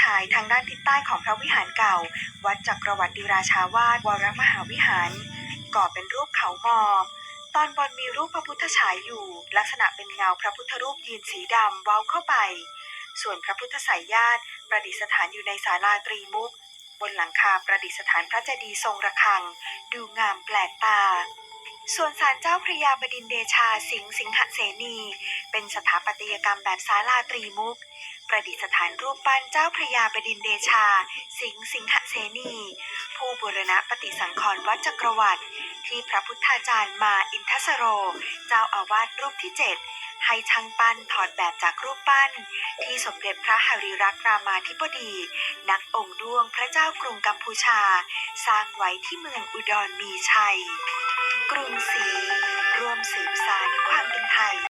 ฉายทางด้านทิศใต้ของพระวิหารเก่า วัดจักรวรรดิราชาวาสวรมหาวิหาร ก่อเป็นรูปเขาหมอบตอนบนมีรูปพระพุทธฉายอยู่ ลักษณะเป็นเงาพระพุทธรูปยืนสีดำเว้าเข้าไป ส่วนพระพุทธสายญาติประดิษฐานอยู่ในศาลาตรีมุก บนหลังคาประดิษฐานพระเจดีย์ทรงระฆัง ดูงามแปลกตา ส่วนศาลเจ้าพระยาบดินเดชาสิงห์สิงหเสนี เป็นสถาปัตยกรรมแบบศาลาตรีมุก ประดิษฐานรูปปั้นเจ้าพระยาบดินเดชา สิงห์สิงหเสนี ผู้บูรณะปฏิสังขรณ์วัดจักรวรรดิที่พระพุทธาจารย์มาอินทสโร เจ้าอาวาสรูปที่เจ็ดให้ช่างปั้นถอดแบบจากรูปปั้น ที่สมเด็จพระหริรักษ์รามาธิบดี นักองค์ด้วงพระเจ้ากรุงกัมพูชา สร้างไว้ที่เมืองอุดรมีชัย กรุงศรีรวมสีสันความเป็นไทย